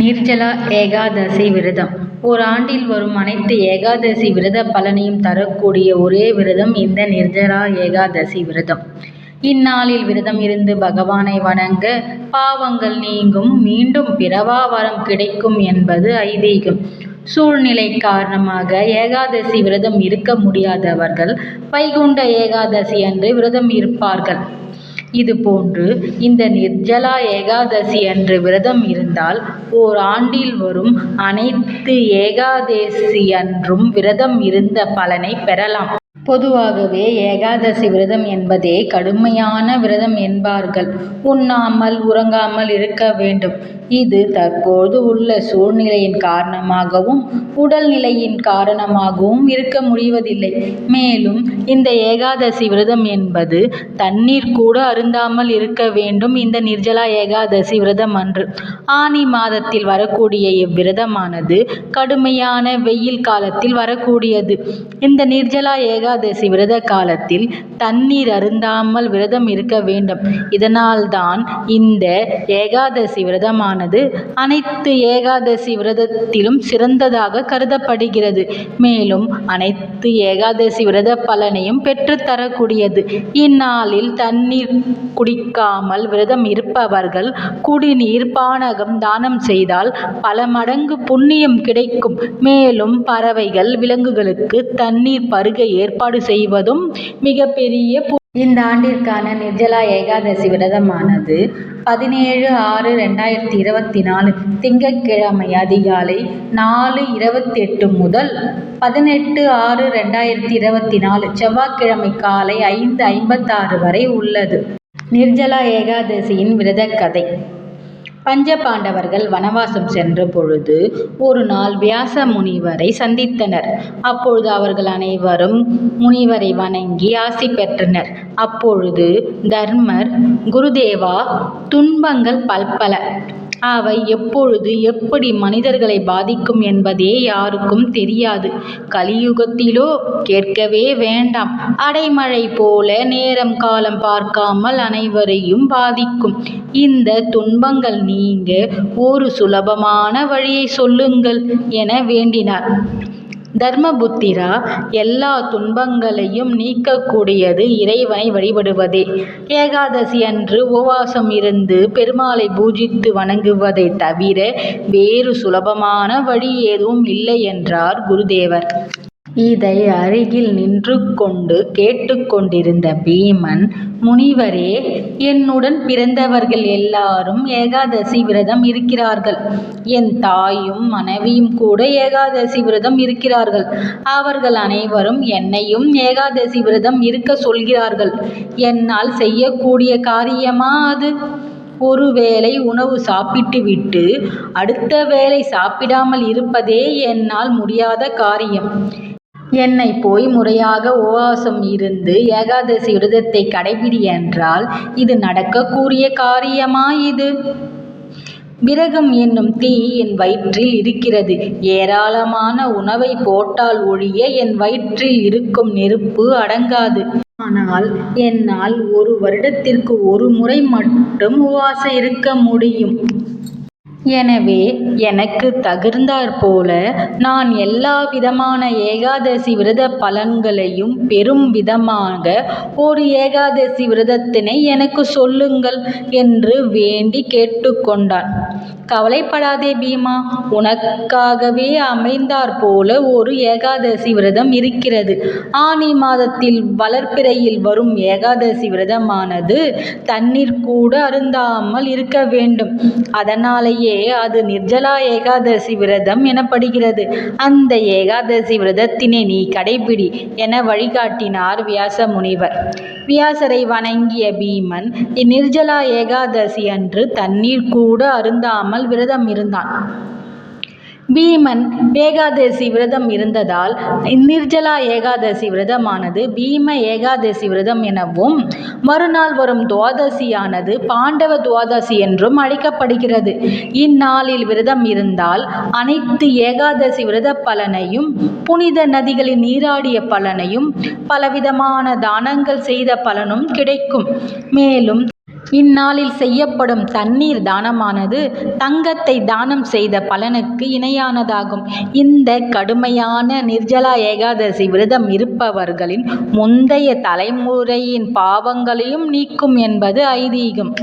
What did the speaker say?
நிர்ஜலா ஏகாதசி விரதம் ஓராண்டில் வரும் அனைத்து ஏகாதசி விரத பலனையும் தரக்கூடிய ஒரே விரதம் இந்த நிர்ஜலா ஏகாதசி விரதம். இந்நாளில் விரதம் இருந்து பகவானை வணங்க பாவங்கள் நீங்கும் மீண்டும் பிறவா வரம் கிடைக்கும் என்பது ஐதீகம். சூழ்நிலை காரணமாக ஏகாதசி விரதம் இருக்க முடியாதவர்கள் வைகுண்ட ஏகாதசி அன்று விரதம் இருப்பார்கள். இதுபோன்று இந்த நிர்ஜலா ஏகாதசி அன்று விரதம் இருந்தால் ஓர் ஆண்டில் வரும் அனைத்து ஏகாதசியன்றும் விரதம் இருந்த பலனை பெறலாம். பொதுவாகவே ஏகாதசி விரதம் என்பதே கடுமையான விரதம் என்பார்கள். உண்ணாமல் உறங்காமல் இருக்க வேண்டும். இது தற்போது உள்ள சூழ்நிலையின் காரணமாகவும் உடல்நிலையின் காரணமாகவும் இருக்க முடிவதில்லை. மேலும் இந்த ஏகாதசி விரதம் என்பது தண்ணீர் கூட அருந்தாமல் இருக்க வேண்டும் இந்த நிர்ஜலா ஏகாதசி விரதம் அன்று. ஆனி மாதத்தில் வரக்கூடிய இவ்விரதமானது கடுமையான வெயில் காலத்தில் வரக்கூடியது. இந்த நிர்ஜலா ஏகாதசி விரத காலத்தில் தண்ணீர் அருந்தாமல் விரதம் இருக்க வேண்டும். இதனால்தான் இந்த ஏகாதசி விரதமானது அனைத்து ஏகாதசி விரதத்திலும் சிறந்ததாக கருதப்படுகிறது. மேலும் அனைத்து ஏகாதசி விரத பலனையும் பெற்றுத்தரக்கூடியது இந்நாளில் தண்ணீர் குடிக்காமல் விரதம் இருப்பவர்கள் குடிநீர் பானகம் தானம் செய்தால் பல மடங்கு புண்ணியம் கிடைக்கும். மேலும் பறவைகள் விலங்குகளுக்கு தண்ணீர் பருக ஏற்பாடு செய்வதும் மிகப்பெரிய இந்த இந்தாண்டிற்கான நிர்ஜலா ஏகாதசி விரதமானது பதினேழு ஆறு ரெண்டாயிரத்தி இருபத்தி நாலு திங்கட்கிழமை அதிகாலை நாலு இருபத்தெட்டு முதல் பதினெட்டு ஆறு ரெண்டாயிரத்தி இருபத்தி நாலு செவ்வாய்க்கிழமை காலை ஐந்து ஐம்பத்தாறு வரை உள்ளது. நிர்ஜலா ஏகாதசியின் விரதக் கதை பஞ்ச பாண்டவர்கள் வனவாசம் சென்ற பொழுது ஒரு நாள் வியாச முனிவரை சந்தித்தனர். அப்பொழுது அவர்கள் அனைவரும் முனிவரை வணங்கி ஆசி பெற்றனர். அப்பொழுது தர்மர் குருதேவா துன்பங்கள் பல்பல. அவை எப்பொழுது எப்படி மனிதர்களை பாதிக்கும் என்பதே யாருக்கும் தெரியாது. கலியுகத்திலோ கேட்கவே வேண்டாம். அடைமழை போல நேரம் காலம் பார்க்காமல் அனைவரையும் பாதிக்கும். இந்த துன்பங்கள் நீங்க ஒரு சுலபமான வழியை சொல்லுங்கள் என வேண்டினார். தர்மபுத்திரா எல்லா துன்பங்களையும் நீக்கக்கூடியது இறைவனை வழிபடுவதே. ஏகாதசி அன்று உபவாசம் இருந்து பெருமாளை பூஜித்து வணங்குவதைத் தவிர வேறு சுலபமான வழி எதுவும் இல்லை என்றார் குருதேவர். இதை அருகில் நின்று கொண்டு கேட்டுக்கொண்டிருந்த பீமன் முனிவரே என்னுடன் பிறந்தவர்கள் எல்லாரும் ஏகாதசி விரதம் இருக்கிறார்கள். என் தாயும் மனைவியும் கூட ஏகாதசி விரதம் இருக்கிறார்கள். அவர்கள் அனைவரும் என்னையும் ஏகாதசி விரதம் இருக்கச் சொல்கிறார்கள். என்னால் செய்யக்கூடிய காரியமா அது? ஒரு வேளை உணவு சாப்பிட்டுவிட்டு அடுத்த வேளை சாப்பிடாமல் இருப்பதே என்னால் முடியாத காரியம். என்னை போய் முறையாக உபவாசம் இருந்து ஏகாதசி விரதத்தை கடைப்பிடி என்றால் இது நடக்கக்கூடிய காரியமா இது? விரகம் என்னும் தீ என் வயிற்றில் இருக்கிறது. ஏராளமான உணவைப் போட்டால் ஒழிய என் வயிற்றில் இருக்கும் நெருப்பு அடங்காது. ஆனால் என்னால் ஒரு வருடத்திற்கு ஒரு முறை மட்டும் உவாசம் இருக்க முடியும். எனவே எனக்குத் தகுந்தாற்போல நான் எல்லா விதமான ஏகாதசி விரத பலன்களையும் பெறும் விதமாக ஒரு ஏகாதசி விரதத்தினை எனக்கு சொல்லுங்கள் என்று வேண்டி கேட்டுக்கொண்டான் கவலைப்படாதே பீமா. உனக்காகவே அமைந்தாற்போல ஒரு ஏகாதசி விரதம் இருக்கிறது. ஆனி மாதத்தில் வளர்ப்பிறையில் வரும் ஏகாதசி விரதமானது தண்ணீர் கூட அருந்தாமல் இருக்க வேண்டும். அதனாலேயே அது நிர்ஜலா ஏகாதசி விரதம் எனப்படுகிறது. அந்த ஏகாதசி விரதத்தினை நீ கடைப்பிடி என வழிகாட்டினார் வியாச முனிவர். வியாசரை வணங்கிய பீமன் இந்நிர்ஜலா ஏகாதசி அன்று தண்ணீர் கூட அருந்தாமல் விரதம் இருந்தான். பீமன் ஏகாதசி விரதம் இருந்ததால் நிர்ஜலா ஏகாதசி விரதமானது பீம ஏகாதசி விரதம் எனவும் மறுநாள் வரும் துவாதசியானது பாண்டவ துவாதசி என்றும் அழைக்கப்படுகிறது. இந்நாளில் விரதம் இருந்தால் அனைத்து ஏகாதசி விரத பலனையும் புனித நதிகளில் நீராடிய பலனையும் பலவிதமான தானங்கள் செய்த பலனும் கிடைக்கும். மேலும் இந்நாளில் செய்யப்படும் தண்ணீர் தானமானது தங்கத்தை தானம் செய்த பலனுக்கு இணையானதாகும். இந்த கடுமையான நிர்ஜலா ஏகாதசி விரதம் இருப்பவர்களின் முந்தைய தலைமுறையின் பாவங்களையும் நீக்கும் என்பது ஐதீகம்.